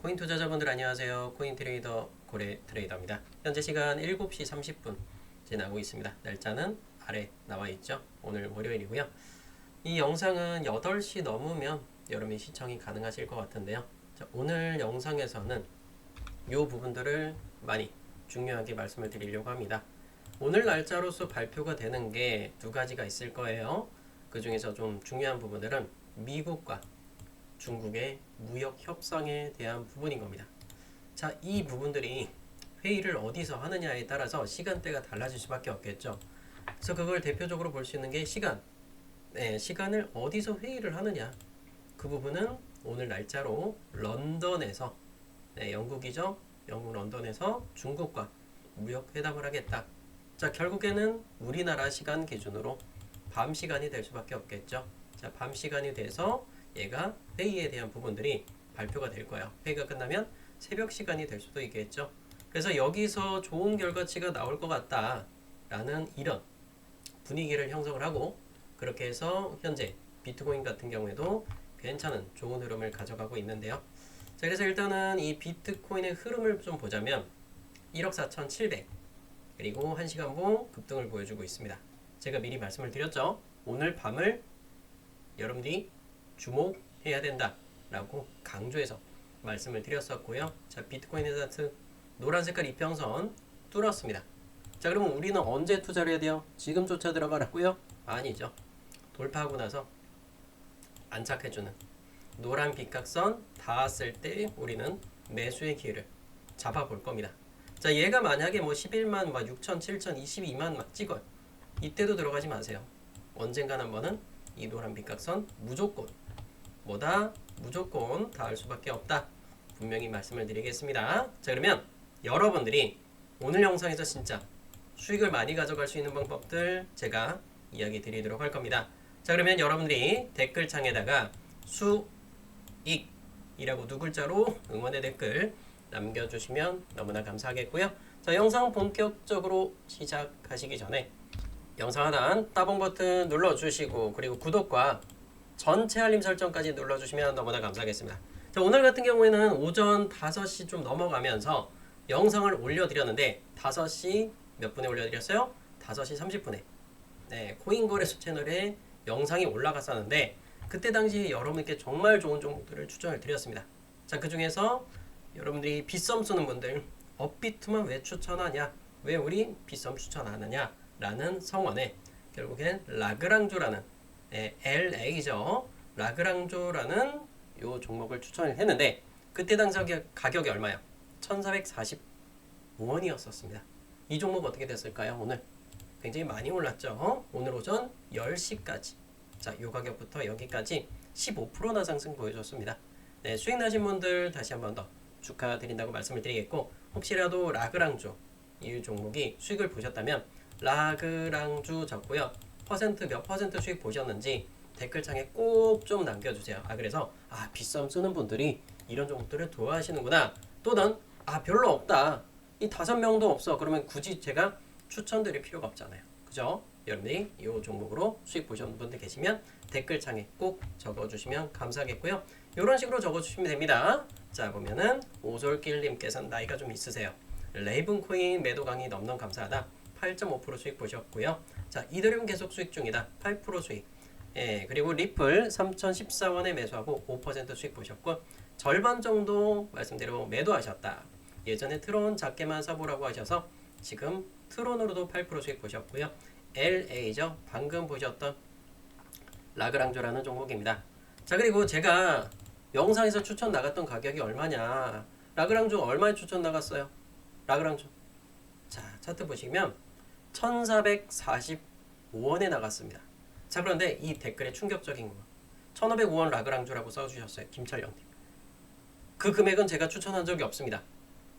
코인 투자자분들 안녕하세요. 코인 트레이더 고래 트레이더입니다. 현재 시간 7시 30분 지나고 있습니다. 날짜는 아래 나와 있죠. 오늘 월요일이고요. 이 영상은 8시 넘으면 여러분이 시청이 가능하실 것 같은데요. 자, 오늘 영상에서는 이 부분들을 많이 중요하게 말씀을 드리려고 합니다. 오늘 날짜로서 발표가 되는 게 두 가지가 있을 거예요. 그 중에서 좀 중요한 부분들은 미국과 중국의 무역 협상에 대한 부분인 겁니다. 자, 이 부분들이 회의를 어디서 하느냐에 따라서 시간대가 달라질 수밖에 없겠죠. 그래서 그걸 대표적으로 볼 수 있는 게 시간. 네, 시간을 어디서 회의를 하느냐. 그 부분은 오늘 날짜로 런던에서 네, 영국이죠. 영국 런던에서 중국과 무역 회담을 하겠다. 자, 결국에는 우리나라 시간 기준으로 밤 시간이 될 수밖에 없겠죠. 자, 밤 시간이 돼서 얘가 회의에 대한 부분들이 발표가 될 거예요. 회의가 끝나면 새벽 시간이 될 수도 있겠죠. 그래서 여기서 좋은 결과치가 나올 것 같다라는 이런 분위기를 형성을 하고 그렇게 해서 현재 비트코인 같은 경우에도 괜찮은 좋은 흐름을 가져가고 있는데요. 자, 그래서 일단은 이 비트코인의 흐름을 좀 보자면 1억 4,700 그리고 1시간봉 급등을 보여주고 있습니다. 제가 미리 말씀을 드렸죠. 오늘 밤을 여러분들이 주목해야 된다라고 강조해서 말씀을 드렸었고요. 자, 비트코인 차트 노란 색깔 이평선 뚫었습니다. 자, 그러면 우리는 언제 투자를 해야 돼요? 지금조차 들어가라고요? 아니죠. 돌파하고 나서 안착해주는 노란 빗각선 닿았을 때 우리는 매수의 기회를 잡아볼 겁니다. 자, 얘가 만약에 뭐 11만, 막 6천, 7천, 22만 막 찍어요. 이때도 들어가지 마세요. 언젠간 한 번은 이 노란 빗각선 무조건 뭐다 무조건 닿을 수밖에 없다. 분명히 말씀을 드리겠습니다. 자, 그러면 여러분들이 오늘 영상에서 진짜 수익을 많이 가져갈 수 있는 방법들 제가 이야기 드리도록 할 겁니다. 자, 그러면 여러분들이 댓글창에다가 수익이라고 두 글자로 응원의 댓글 남겨주시면 너무나 감사하겠고요. 자, 영상 본격적으로 시작하시기 전에 영상 하단 따봉 버튼 눌러주시고 그리고 구독과 전체 알림 설정까지 눌러주시면 너무나 감사하겠습니다. 자, 오늘 같은 경우에는 오전 5시 좀 넘어가면서 영상을 올려드렸는데 5시 몇 분에 올려드렸어요? 5시 30분에 네, 코인거래소 채널에 영상이 올라갔었는데 그때 당시 여러분께 정말 좋은 종목들을 추천을 드렸습니다. 자, 그 중에서 여러분들이 빗썸 쓰는 분들 업비트만 왜 추천하냐? 왜 우리 빗썸 추천하느냐? 라는 성원에 결국엔 라그랑조라는 네, LA죠. 라그랑조라는 요 종목을 추천을 했는데 그때 당시 가격이 얼마요? 1445원이었었습니다. 이 종목 어떻게 됐을까요? 오늘 굉장히 많이 올랐죠. 오늘 오전 10시까지 자, 요 가격부터 여기까지 15%나 상승 보여줬습니다. 네, 수익 나신 분들 다시 한 번 더 축하드린다고 말씀을 드리겠고 혹시라도 라그랑주 이 종목이 수익을 보셨다면 라그랑주 적고요. 퍼센트 몇 퍼센트 수익 보셨는지 댓글창에 꼭 좀 남겨주세요. 아 그래서 아 빗썸 쓰는 분들이 이런 종목들을 좋아하시는구나. 또는 아 별로 없다. 이 다섯 명도 없어. 그러면 굳이 제가 추천드릴 필요가 없잖아요. 그죠? 여러분들이 이 종목으로 수익 보셨는 분들 계시면 댓글창에 꼭 적어주시면 감사하겠고요. 이런 식으로 적어주시면 됩니다. 자 보면은 오솔길님께서는 나이가 좀 있으세요. 레이븐 코인 매도 강의 넘넘 감사하다. 8.5% 수익 보셨고요. 자 이더리움 계속 수익 중이다. 8% 수익. 예 그리고 리플 3,014원에 매수하고 5% 수익 보셨고 절반 정도 말씀대로 매도하셨다. 예전에 트론 작게만 사보라고 하셔서 지금 트론으로도 8% 수익 보셨고요. LA죠. 방금 보셨던 라그랑조라는 종목입니다. 자 그리고 제가 영상에서 추천 나갔던 가격이 얼마냐 라그랑조 얼마에 추천 나갔어요? 라그랑조 자 차트 보시면 1445원에 나갔습니다. 자 그런데 이 댓글에 충격적인 거 1505원 라그랑조라고 써주셨어요. 김철영님. 그 금액은 제가 추천한 적이 없습니다.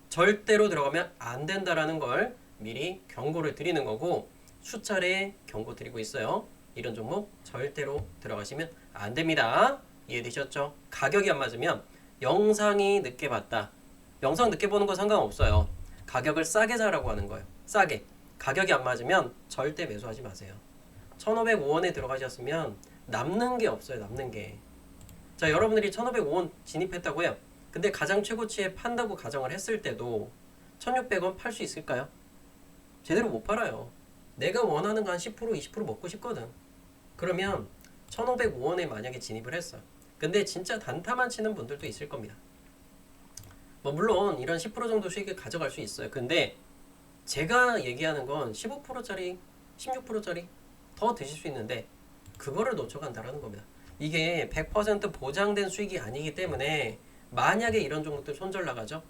절대로 들어가면 안 된다라는 걸 미리 경고를 드리는 거고 수차례 경고 드리고 있어요. 이런 종목 절대로 들어가시면 안 됩니다. 이해되셨죠? 가격이 안 맞으면 영상이 늦게 봤다. 영상 늦게 보는 거 상관없어요. 가격을 싸게 사라고 하는 거예요. 싸게. 가격이 안 맞으면 절대 매수하지 마세요. 1505원에 들어가셨으면 남는 게 없어요. 남는 게. 자, 여러분들이 1505원 진입했다고요. 근데 가장 최고치에 판다고 가정을 했을 때도 1600원 팔 수 있을까요? 제대로 못 팔아요. 내가 원하는 거한10% 20% 먹고 싶거든. 그러면 1505원에 만약에 진입을 했어. 근데 진짜 단타만 치는 분들도 있을 겁니다. 뭐 물론 이런 10% 정도 수익을 가져갈 수 있어요. 근데 제가 얘기하는 건 15%짜리, 16%짜리 더 드실 수 있는데 그거를 놓쳐간다라는 겁니다. 이게 100% 보장된 수익이 아니기 때문에 만약에 이런 종목들 손절 나가죠.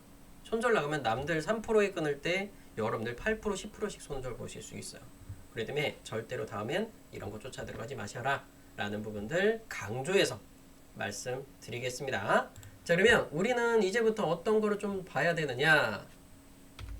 손절 나가면 남들 3%에 끊을 때 여러분들 8% 10%씩 손절 보실 수 있어요. 그렇기 때문에 절대로 다음엔 이런 거 쫓아 들어가지 마셔라 라는 부분들 강조해서 말씀드리겠습니다. 자 그러면 우리는 이제부터 어떤 거를 좀 봐야 되느냐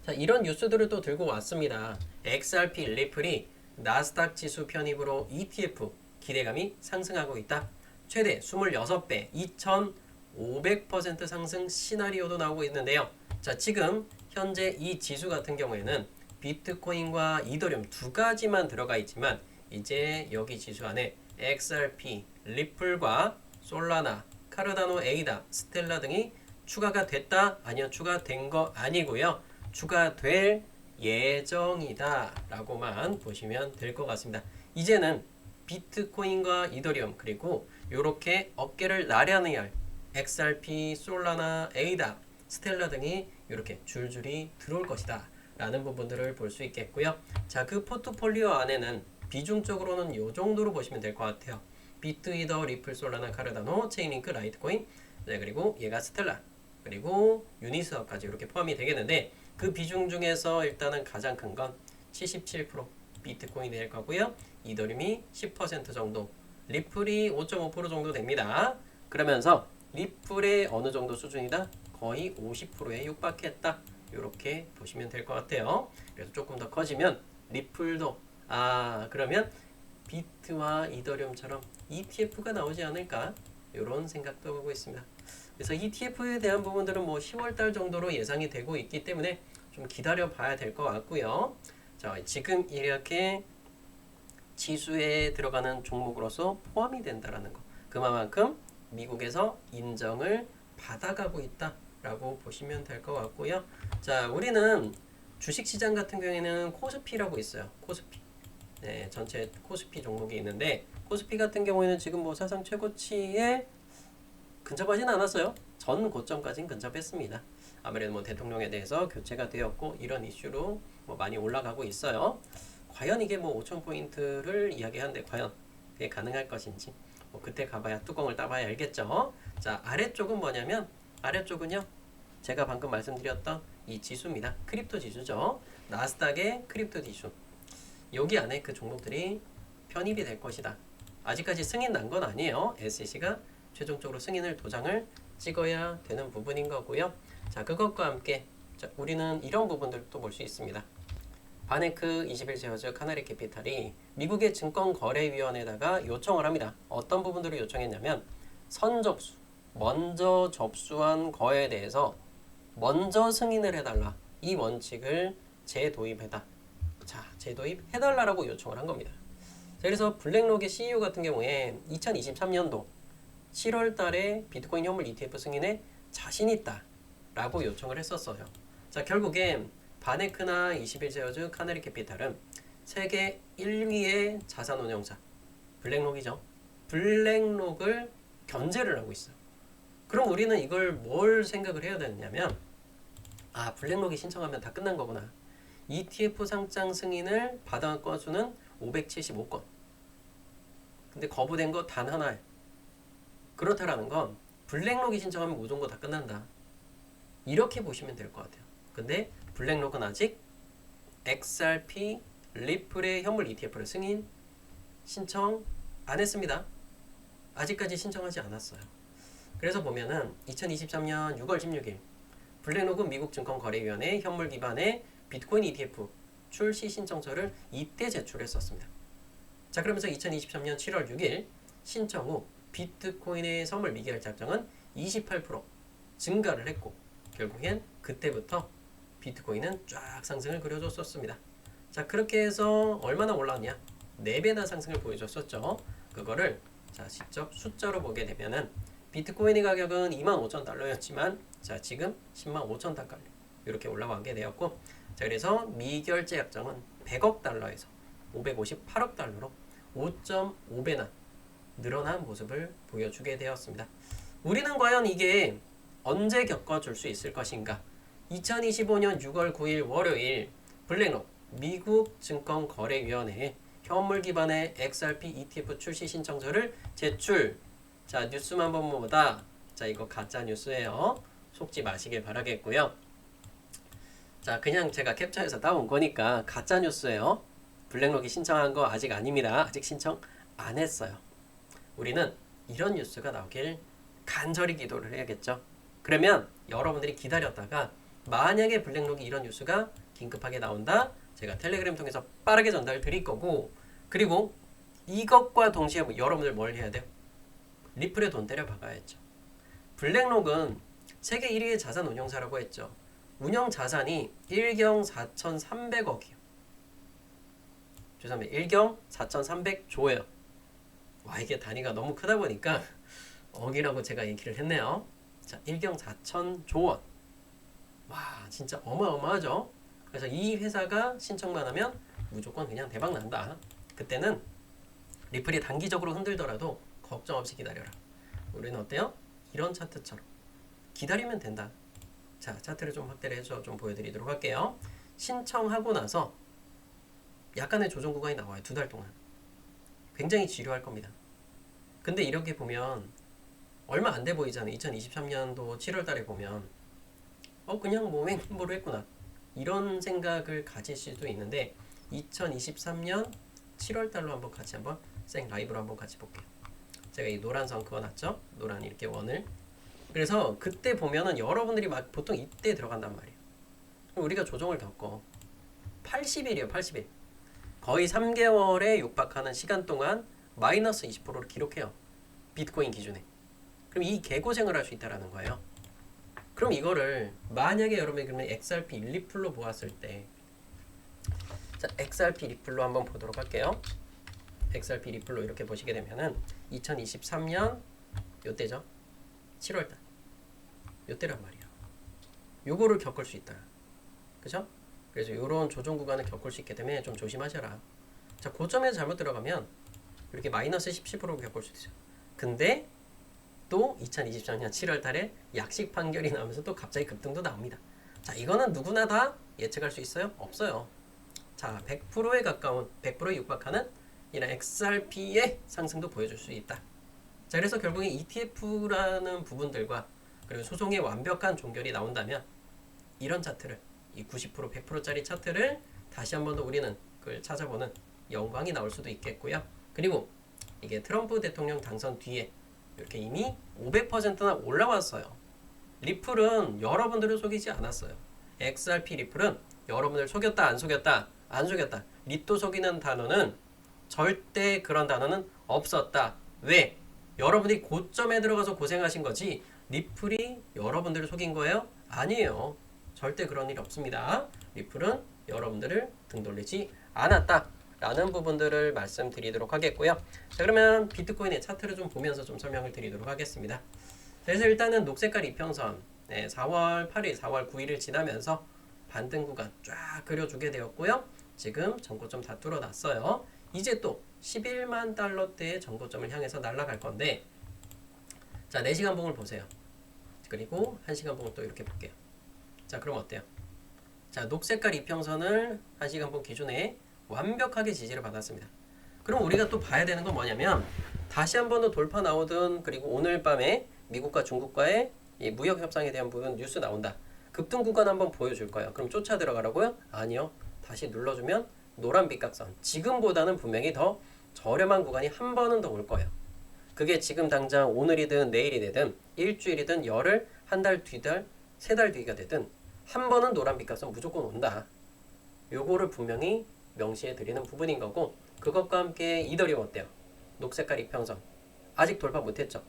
자 이런 뉴스들을 또 들고 왔습니다. XRP 리플이 나스닥 지수 편입으로 ETF 기대감이 상승하고 있다. 최대 26배 2,500% 상승 시나리오도 나오고 있는데요. 자 지금 현재 이 지수 같은 경우에는 비트코인과 이더리움 두 가지만 들어가 있지만 이제 여기 지수 안에 XRP, 리플과 솔라나, 카르다노, 에이다, 스텔라 등이 추가가 됐다 아니요 추가된 거 아니고요 추가될 예정이다 라고만 보시면 될 것 같습니다. 이제는 비트코인과 이더리움 그리고 이렇게 어깨를 나란히 할 XRP, 솔라나, 에이다, 스텔라 등이 이렇게 줄줄이 들어올 것이다. 라는 부분들을 볼 수 있겠고요. 자, 그 포트폴리오 안에는 비중적으로는 이 정도로 보시면 될 것 같아요. 비트이더, 리플, 솔라나, 카르다노, 체인링크, 라이트코인, 네, 그리고 얘가 스텔라, 그리고 유니스업까지 이렇게 포함이 되겠는데 그 비중 중에서 일단은 가장 큰 건 77% 비트코인이 될 거고요. 이더리움이 10% 정도, 리플이 5.5% 정도 됩니다. 그러면서 리플의 어느 정도 수준이다? 거의 50%에 육박했다. 이렇게 보시면 될 것 같아요. 그래서 조금 더 커지면 리플도 아 그러면 비트와 이더리움처럼 ETF가 나오지 않을까 이런 생각도 하고 있습니다. 그래서 ETF에 대한 부분들은 뭐 10월 달 정도로 예상이 되고 있기 때문에 좀 기다려 봐야 될 것 같고요. 자 지금 이렇게 지수에 들어가는 종목으로서 포함이 된다라는 거 그만큼 미국에서 인정을 받아가고 있다. 라고 보시면 될 것 같고요. 자, 우리는 주식시장 같은 경우에는 코스피라고 있어요. 코스피. 네, 전체 코스피 종목이 있는데 코스피 같은 경우에는 지금 뭐 사상 최고치에 근접하진 않았어요. 전 고점까지는 근접했습니다. 아무래도 뭐 대통령에 대해서 교체가 되었고 이런 이슈로 뭐 많이 올라가고 있어요. 과연 이게 뭐 5천 포인트를 이야기하는데 과연 그게 가능할 것인지 뭐 그때 가봐야 뚜껑을 따봐야 알겠죠. 자 아래쪽은 뭐냐면 아래쪽은요. 제가 방금 말씀드렸던 이 지수입니다. 크립토 지수죠. 나스닥의 크립토 지수. 여기 안에 그 종목들이 편입이 될 것이다. 아직까지 승인 난 건 아니에요. SEC가 최종적으로 승인을 도장을 찍어야 되는 부분인 거고요. 자, 그것과 함께 자, 우리는 이런 부분들도 볼 수 있습니다. 바네크 21제어즈 카나리 캐피탈이 미국의 증권거래위원회에다가 요청을 합니다. 어떤 부분들을 요청했냐면 선접수, 먼저 접수한 거에 대해서 먼저 승인을 해달라. 이 원칙을 재도입해다. 자, 재도입 해달라라고 요청을 한 겁니다. 자, 그래서 블랙록의 CEO 같은 경우에 2023년도 7월 달에 비트코인 현물 ETF 승인에 자신 있다. 라고 요청을 했었어요. 자, 결국엔 바네크나 21제어즈 카네리 캐피탈은 세계 1위의 자산 운용사 블랙록이죠. 블랙록을 견제를 하고 있어요. 그럼 우리는 이걸 뭘 생각을 해야 되느냐면 아 블랙록이 신청하면 다 끝난 거구나. ETF 상장 승인을 건수는 575건. 근데 거부된 거 단 하나. 그렇다라는 건 블랙록이 신청하면 모든 거 다 끝난다. 이렇게 보시면 될 것 같아요. 근데 블랙록은 아직 XRP 리플의 현물 ETF를 승인 신청 안 했습니다. 아직까지 신청하지 않았어요. 그래서 보면은 2023년 6월 16일 블랙록은 미국 증권거래위원회 현물 기반의 비트코인 ETF 출시 신청서를 이때 제출했었습니다. 자 그러면서 2023년 7월 6일 신청 후 비트코인의 선물 미결 작정은 28% 증가를 했고 결국엔 그때부터 비트코인은 쫙 상승을 그려줬었습니다. 자 그렇게 해서 얼마나 올라왔냐? 4배나 상승을 보여줬었죠. 그거를 자 직접 숫자로 보게 되면은 비트코인의 가격은 25,000달러였지만 자 지금 10만 5천 달러 이렇게 올라가게 되었고 자 그래서 미결제 약정은 100억 달러에서 558억 달러로 5.5배나 늘어난 모습을 보여주게 되었습니다. 우리는 과연 이게 언제 겪어줄 수 있을 것인가? 2025년 6월 9일 월요일 블랙록 미국 증권거래위원회에 현물 기반의 XRP ETF 출시 신청서를 제출. 자 뉴스만 뭐다? 자 이거 가짜 뉴스예요. 속지 마시길 바라겠고요. 자 그냥 제가 캡처해서 따온 거니까 가짜 뉴스예요. 블랙록이 신청한 거 아직 아닙니다. 아직 신청 안 했어요. 우리는 이런 뉴스가 나오길 간절히 기도를 해야겠죠. 그러면 여러분들이 기다렸다가 만약에 블랙록이 이런 뉴스가 긴급하게 나온다, 제가 텔레그램 통해서 빠르게 전달 드릴 거고, 그리고 이것과 동시에 뭐 여러분들 뭘 해야 돼요? 리플에 돈 때려 박아야죠. 블랙록은 세계 1위의 자산 운용사라고 했죠. 운영 자산이 1경 4,300억이요. 죄송합니다. 1경 4,300조예요. 와 이게 단위가 너무 크다 보니까 억이라고 제가 얘기를 했네요. 자, 1경 4천 조 원. 와, 진짜 어마어마하죠? 그래서 이 회사가 신청만 하면 무조건 그냥 대박 난다. 그때는 리플이 단기적으로 흔들더라도 걱정 없이 기다려라. 우리는 어때요? 이런 차트처럼 기다리면 된다. 자, 차트를 좀 확대를 해서 좀 보여드리도록 할게요. 신청하고 나서 약간의 조정 구간이 나와요. 두 달 동안. 굉장히 지루할 겁니다. 근데 이렇게 보면 얼마 안 돼 보이잖아요. 2023년도 7월 달에 보면 어 그냥 뭐 횡보를 했구나. 이런 생각을 가질 수도 있는데 2023년 7월 달로 한번 같이 한번 생 라이브로 한번 같이 볼게요. 제가 이 노란 선 그어놨죠? 노란 이렇게 원을. 그래서 그때 보면은 여러분들이 막 보통 이때 들어간단 말이에요. 우리가 조정을 겪고 80일이에요, 80일. 거의 3개월에 육박하는 시간 동안 마이너스 20%를 기록해요. 비트코인 기준에. 그럼 이 개고생을 할 수 있다라는 거예요. 그럼 이거를 만약에 여러분이 그러면 XRP 1, 2풀로 보았을 때 자, XRP 리플로 한번 보도록 할게요. XRP 리플로 이렇게 보시게 되면은 2023년 요때죠. 7월 달. 요때란 말이야. 요거를 겪을 수 있다. 그죠? 그래서 이런 조정 구간을 겪을 수 있기 때문에 좀 조심하셔라. 자, 고점에서 잘못 들어가면 이렇게 마이너스 10, 10%로 겪을 수 있어요. 근데 또 2023년 7월 달에 약식 판결이 나오면서 또 갑자기 급등도 나옵니다. 자, 이거는 누구나 다 예측할 수 있어요? 없어요. 자, 100%에 가까운 100%에 육박하는 이런 XRP의 상승도 보여줄 수 있다. 자, 그래서 결국에 ETF라는 부분들과 그리고 소송의 완벽한 종결이 나온다면 이런 차트를 이 90% 100%짜리 차트를 다시 한 번 더 우리는 그걸 찾아보는 영광이 나올 수도 있겠고요. 그리고 이게 트럼프 대통령 당선 뒤에 이렇게 이미 500%나 올라왔어요. 리플은 여러분들을 속이지 않았어요. XRP 리플은 여러분들 속였다 안 속였다 안 속였다. 리또 속이는 단어는 절대 그런 단어는 없었다. 왜? 여러분이 고점에 들어가서 고생하신 거지 리플이 여러분들을 속인 거예요? 아니에요. 절대 그런 일이 없습니다. 리플은 여러분들을 등 돌리지 않았다. 라는 부분들을 말씀드리도록 하겠고요. 자, 그러면 비트코인의 차트를 좀 보면서 좀 설명을 드리도록 하겠습니다. 자, 그래서 일단은 녹색깔 이평선 네, 4월 8일, 4월 9일을 지나면서 반등 구간 쫙 그려주게 되었고요. 지금 전고점 다 뚫어놨어요. 이제 또 11만 달러대의 전고점을 향해서 날아갈 건데 자 4시간 봉을 보세요. 그리고 1시간 봉을 또 이렇게 볼게요. 자 그럼 어때요? 자 녹색깔 이평선을 1시간 봉 기준에 완벽하게 지지를 받았습니다. 그럼 우리가 또 봐야 되는 건 뭐냐면 다시 한 번 더 돌파 나오든 그리고 오늘 밤에 미국과 중국과의 이 무역 협상에 대한 부분 뉴스 나온다. 급등 구간 한번 보여줄 거예요. 그럼 쫓아 들어가라고요? 아니요. 다시 눌러주면 노란 빛각선. 지금보다는 분명히 더 저렴한 구간이 한 번은 더 올 거예요. 그게 지금 당장 오늘이든 내일이 되든 일주일이든 열흘, 한 달, 뒤달, 세 달 뒤가 되든 한 번은 노란 빛각선 무조건 온다. 요거를 분명히 명시해 드리는 부분인 거고 그것과 함께 이더리움 어때요? 녹색깔 이평선 아직 돌파 못했죠?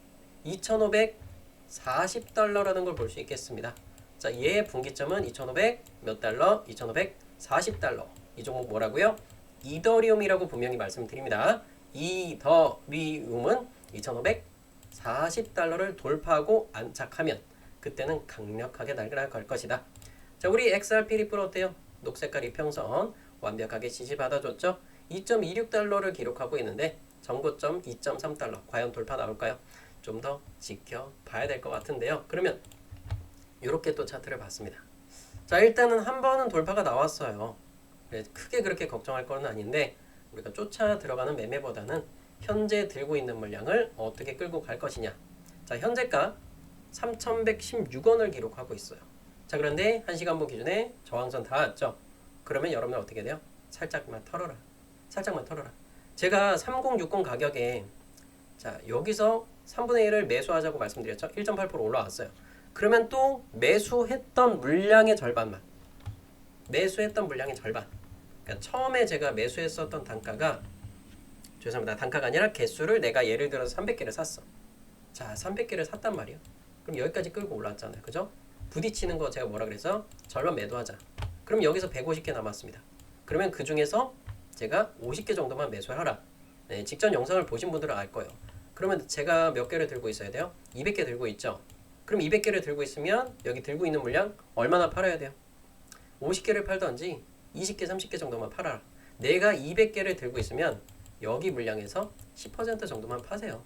2,540달러라는 걸 볼 수 있겠습니다. 자, 얘의 분기점은 2,500 몇 달러? 2,540달러. 이 종목 뭐라고요? 이더리움이라고 분명히 말씀드립니다. 이더리움은 2,500 40달러를 돌파하고 안착하면 그때는 강력하게 날아갈 것이다. 자, 우리 XRP 리플 어때요? 녹색깔 이평선 완벽하게 지지받아줬죠? 2.26달러를 기록하고 있는데 정고점 2.3달러 과연 돌파 나올까요? 좀 더 지켜봐야 될 것 같은데요. 그러면 이렇게 또 차트를 봤습니다. 자 일단은 한 번은 돌파가 나왔어요. 크게 그렇게 걱정할 건 아닌데 우리가 쫓아 들어가는 매매보다는 현재 들고 있는 물량을 어떻게 끌고 갈 것이냐. 자 현재가 3,116원을 기록하고 있어요. 자 그런데 1시간분 기준에 저항선 닿았죠. 그러면 여러분 어떻게 돼요? 살짝만 털어라. 살짝만 털어라. 제가 3060 가격에 자 여기서 3분의 1을 매수하자고 말씀드렸죠. 1.8% 올라왔어요. 그러면 또 매수했던 물량의 절반만 매수했던 물량의 절반 그러니까 처음에 제가 매수했었던 단가가 죄송합니다. 단가가 아니라 개수를 내가 예를 들어서 300개를 샀어. 자, 300개를 샀단 말이야. 그럼 여기까지 끌고 올라왔잖아요. 그죠? 부딪히는 거 제가 뭐라 그래서 절반 매도하자. 그럼 여기서 150개 남았습니다. 그러면 그 중에서 제가 50개 정도만 매수하라. 네, 직전 영상을 보신 분들은 알 거예요. 그러면 제가 몇 개를 들고 있어야 돼요? 200개 들고 있죠. 그럼 200개를 들고 있으면 여기 들고 있는 물량 얼마나 팔아야 돼요? 50개를 팔던지 20개, 30개 정도만 팔아라. 내가 200개를 들고 있으면 여기 물량에서 10% 정도만 파세요.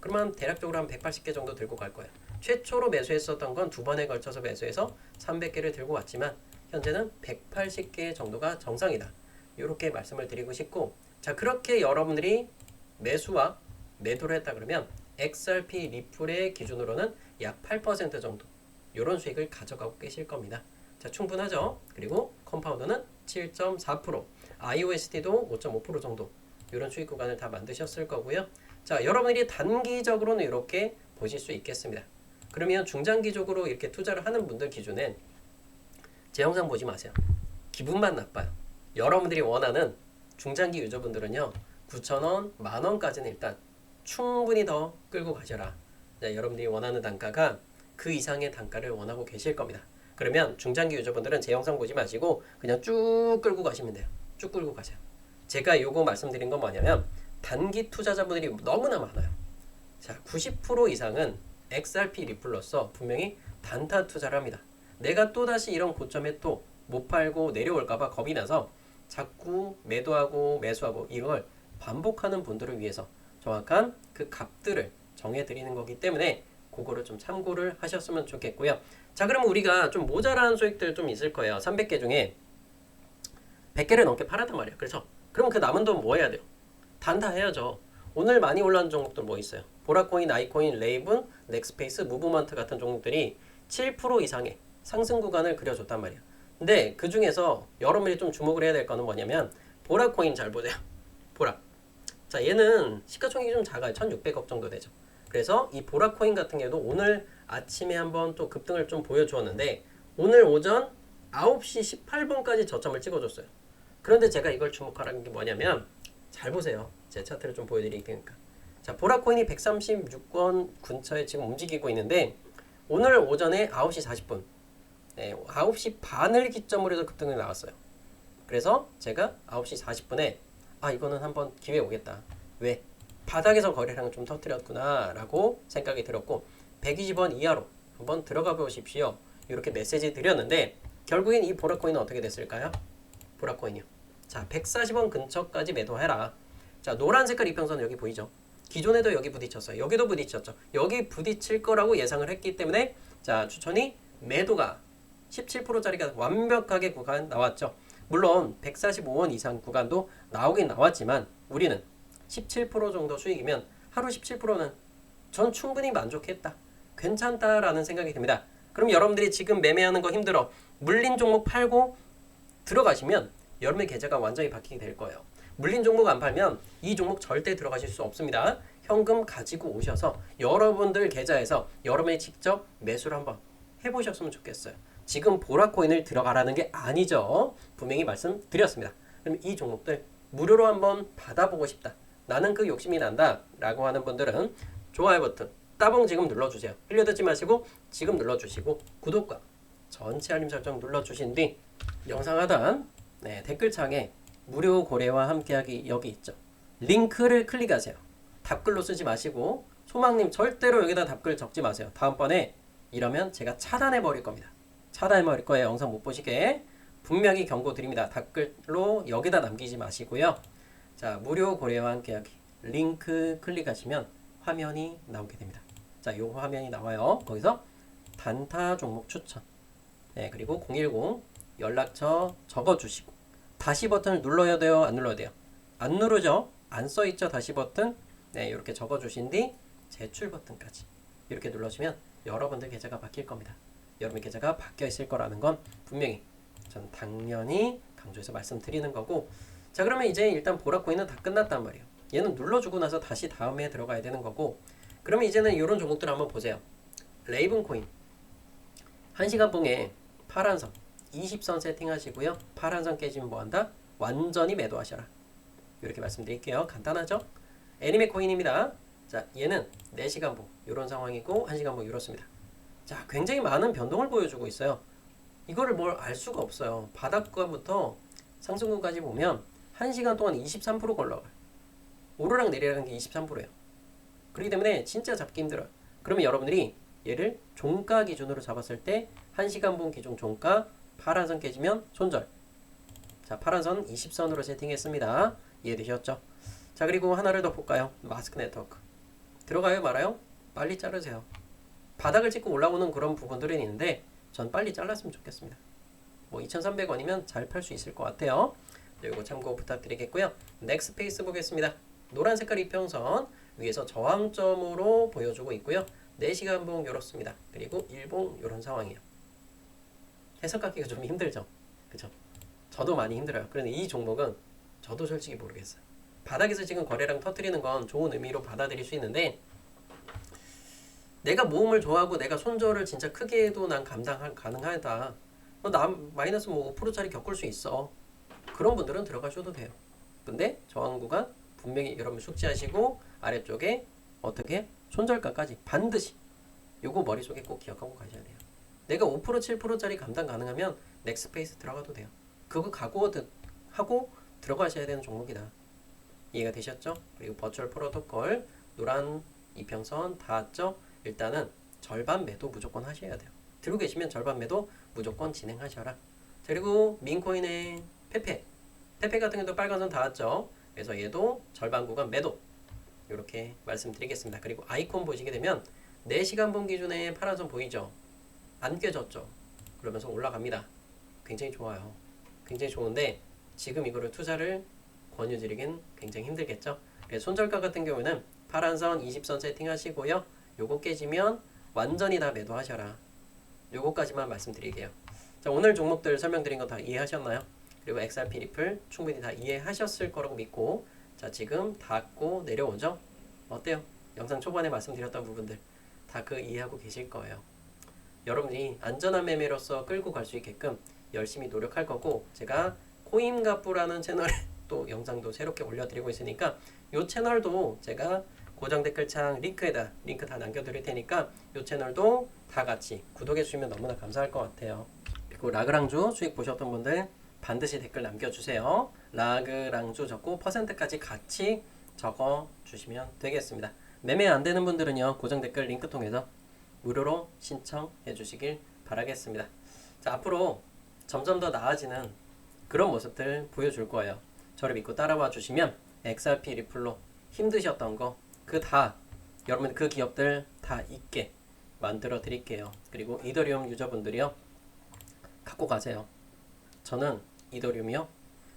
그러면 대략적으로 한 180개 정도 들고 갈 거예요. 최초로 매수했었던 건 두 번에 걸쳐서 매수해서 300개를 들고 왔지만 현재는 180개 정도가 정상이다. 이렇게 말씀을 드리고 싶고 자 그렇게 여러분들이 매수와 매도를 했다 그러면 XRP 리플의 기준으로는 약 8% 정도 이런 수익을 가져가고 계실 겁니다. 자 충분하죠? 그리고 컴파운드는 7.4% IOST도 5.5% 정도 이런 수익 구간을 다 만드셨을 거고요. 자 여러분들이 단기적으로는 이렇게 보실 수 있겠습니다. 그러면 중장기적으로 이렇게 투자를 하는 분들 기준엔 제 영상 보지 마세요. 기분만 나빠요. 여러분들이 원하는 중장기 유저분들은요 9,000원, 만원까지는 일단 충분히 더 끌고 가셔라. 자, 여러분들이 원하는 단가가 그 이상의 단가를 원하고 계실 겁니다. 그러면 중장기 유저분들은 제 영상 보지 마시고 그냥 쭉 끌고 가시면 돼요. 쭉 끌고 가세요. 제가 요거 말씀드린 건 뭐냐면 단기 투자자분들이 너무나 많아요. 자, 90% 이상은 XRP 리플로서 분명히 단타 투자를 합니다. 내가 또다시 이런 고점에 또 못 팔고 내려올까봐 겁이 나서 자꾸 매도하고 매수하고 이걸 반복하는 분들을 위해서 정확한 그 값들을 정해드리는 거기 때문에 그거를 좀 참고를 하셨으면 좋겠고요. 자, 그러면 우리가 좀 모자란 수익들 좀 있을 거예요. 300개 중에 100개를 넘게 팔았단 말이에요. 그렇죠? 그럼 그 남은 돈 뭐 해야 돼요? 단타 해야죠. 오늘 많이 올라온 종목들 뭐 있어요? 보라코인, 아이코인, 레이븐, 넥스페이스, 무브먼트 같은 종목들이 7% 이상의 상승 구간을 그려줬단 말이에요. 근데 그 중에서 여러분이 좀 주목을 해야 될 거는 뭐냐면 보라 코인 잘 보세요. 보라. 자, 얘는 시가총액이 좀 작아요. 1,600억 정도 되죠. 그래서 이 보라 코인 같은 경우도 오늘 아침에 한번 또 급등을 좀 보여주었는데 오늘 오전 9시 18분까지 저점을 찍어줬어요. 그런데 제가 이걸 주목하라는 게 뭐냐면 잘 보세요. 제 차트를 좀 보여드릴 테니까. 자, 보라 코인이 136원 근처에 지금 움직이고 있는데 오늘 오전에 9시 40분, 네, 9시 반을 기점으로 해서 급등이 나왔어요. 그래서 제가 9시 40분에 아 이거는 한번 기회 오겠다. 왜? 바닥에서 거래량을 좀 터뜨렸구나 라고 생각이 들었고 120원 이하로 한번 들어가 보십시오. 이렇게 메시지 드렸는데 결국엔 이 보라코인은 어떻게 됐을까요? 보라코인이요. 자 140원 근처까지 매도해라. 자 노란 색깔 이평선 여기 보이죠? 기존에도 여기 부딪혔어요. 여기도 부딪혔죠. 여기 부딪힐 거라고 예상을 했기 때문에 자 추천이 매도가 17%짜리가 완벽하게 구간 나왔죠. 물론 145원 이상 구간도 나오긴 나왔지만 우리는 17% 정도 수익이면 하루 17%는 전 충분히 만족했다. 괜찮다라는 생각이 듭니다. 그럼 여러분들이 지금 매매하는 거 힘들어. 물린 종목 팔고 들어가시면 여러분의 계좌가 완전히 바뀌게 될 거예요. 물린 종목 안 팔면 이 종목 절대 들어가실 수 없습니다. 현금 가지고 오셔서 여러분들 계좌에서 여러분이 직접 매수를 한번 해보셨으면 좋겠어요. 지금 보라코인을 들어가라는 게 아니죠. 분명히 말씀드렸습니다. 그럼 이 종목들 무료로 한번 받아보고 싶다. 나는 그 욕심이 난다. 라고 하는 분들은 좋아요 버튼 따봉 지금 눌러주세요. 흘려듣지 마시고 지금 눌러주시고 구독과 전체 알림 설정 눌러주신 뒤 영상 하단 네, 댓글창에 무료 고래와 함께하기 여기 있죠. 링크를 클릭하세요. 답글로 쓰지 마시고 소망님 절대로 여기다 답글 적지 마세요. 다음번에 이러면 제가 차단해 버릴 겁니다. 버릴 거예요. 영상 못 보시게. 분명히 경고 드립니다. 댓글로 여기다 남기지 마시고요. 자, 무료 고래와 함께하기 링크 클릭하시면 화면이 나오게 됩니다. 자, 요 화면이 나와요. 거기서 단타 종목 추천. 네, 그리고 010 연락처 적어 주시고 다시 버튼을 눌러야 돼요, 안 눌러야 돼요? 안 누르죠? 안 써 있죠, 다시 버튼. 네, 이렇게 적어 주신 뒤 제출 버튼까지 이렇게 눌러주면 여러분들 계좌가 바뀔 겁니다. 여러분 계좌가 바뀌어 있을 거라는 건 분명히 전 당연히 강조해서 말씀드리는 거고 자 그러면 이제 일단 보라코인은 다 끝났단 말이에요. 얘는 눌러주고 나서 다시 다음에 들어가야 되는 거고 그러면 이제는 이런 종목들 한번 보세요. 레이븐 코인 1시간 봉에 파란선 20선 세팅하시고요. 파란선 깨지면 뭐한다? 완전히 매도하셔라. 이렇게 말씀드릴게요. 간단하죠? 애니메 코인입니다. 자, 얘는 4시간 봉 이런 상황이고 1시간 봉 이렇습니다. 자, 굉장히 많은 변동을 보여주고 있어요. 이거를 뭘 알 수가 없어요. 바닥권부터 상승권까지 보면 1시간 동안 23% 걸러가요. 오르락 내리락 한게 23%예요. 그렇기 때문에 진짜 잡기 힘들어요. 그러면 여러분들이 얘를 종가 기준으로 잡았을 때 1시간 봉 기준 종가 파란선 깨지면 손절. 자, 파란선 20선으로 세팅했습니다. 이해되셨죠? 자, 그리고 하나를 더 볼까요? 마스크 네트워크. 들어가요, 말아요? 빨리 자르세요. 바닥을 찍고 올라오는 그런 부분들은 있는데 전 빨리 잘랐으면 좋겠습니다. 뭐 2,300원이면 잘 팔 수 있을 것 같아요. 이거 참고 부탁드리겠고요. 넥스페이스 보겠습니다. 노란 색깔 이평선 위에서 저항점으로 보여주고 있고요. 4시간 봉 이렇습니다. 그리고 일봉 이런 상황이에요. 해석하기가 좀 힘들죠. 그죠? 저도 많이 힘들어요. 그런데 이 종목은 저도 솔직히 모르겠어요. 바닥에서 지금 거래량 터트리는 건 좋은 의미로 받아들일 수 있는데 내가 모험을 좋아하고 내가 손절을 진짜 크게 해도 난 감당 가능하다. 어, 나 마이너스 뭐 5%짜리 겪을 수 있어. 그런 분들은 들어가셔도 돼요. 근데 저항 구간 분명히 여러분 숙지하시고 아래쪽에 어떻게 손절가까지 반드시 요거 머릿속에 꼭 기억하고 가셔야 돼요. 내가 5% 7%짜리 감당 가능하면 넥스페이스 들어가도 돼요. 그거 각오 하고 들어가셔야 되는 종목이다. 이해가 되셨죠? 그리고 버추얼 프로토콜 노란 이평선 닿았죠? 일단은 절반 매도 무조건 하셔야 돼요. 들고 계시면 절반 매도 무조건 진행하셔라. 그리고 민코인의 페페 페페 같은 경우도 빨간 선 닿았죠? 그래서 얘도 절반 구간 매도 이렇게 말씀드리겠습니다. 그리고 아이콘 보시게 되면 4시간 본 기준에 파란 선 보이죠? 안 깨졌죠? 그러면서 올라갑니다. 굉장히 좋아요. 굉장히 좋은데 지금 이거를 투자를 권유드리긴 굉장히 힘들겠죠? 그래서 손절가 같은 경우는 파란 선 20선 세팅하시고요. 요거 깨지면 완전히 다 매도하셔라. 요거까지만 말씀드릴게요. 자, 오늘 종목들 설명드린 거 다 이해하셨나요? 그리고 XRP 리플 충분히 다 이해하셨을 거라고 믿고 자, 지금 닫고 내려오죠? 어때요? 영상 초반에 말씀드렸던 부분들 다 그 이해하고 계실 거예요. 여러분이 안전한 매매로서 끌고 갈 수 있게끔 열심히 노력할 거고 제가 코인가부라는 채널에 또 영상도 새롭게 올려드리고 있으니까 이 채널도 제가 고정 댓글창 링크에다 링크 다 남겨드릴 테니까 이 채널도 다 같이 구독해 주시면 너무나 감사할 것 같아요. 그리고 라그랑주 수익 보셨던 분들 반드시 댓글 남겨주세요. 라그랑주 적고 퍼센트까지 같이 적어 주시면 되겠습니다. 매매 안 되는 분들은요 고정 댓글 링크 통해서 무료로 신청해 주시길 바라겠습니다. 자 앞으로 점점 더 나아지는 그런 모습들 보여줄 거예요. 저를 믿고 따라와 주시면 XRP 리플로 힘드셨던 거 그 다 여러분 그 기업들 다 있게 만들어 드릴게요. 그리고 이더리움 유저분들이요 갖고 가세요. 저는 이더리움이요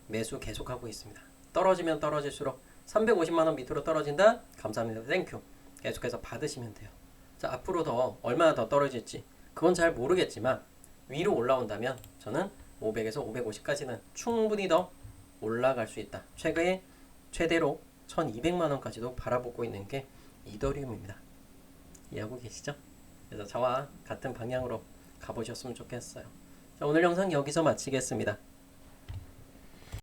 매수 계속하고 있습니다. 떨어지면 떨어질수록 350만 원 밑으로 떨어진다. 감사합니다. 땡큐. 계속해서 받으시면 돼요. 자 앞으로 더 얼마나 더 떨어질지 그건 잘 모르겠지만 위로 올라온다면 저는 500에서 550까지는 충분히 더 올라갈 수 있다. 최근에 최대로 1200만 원까지도 바라보고 있는 게 이더리움입니다. 이해하고 계시죠? 그래서 저와 같은 방향으로 가보셨으면 좋겠어요. 자, 오늘 영상 여기서 마치겠습니다.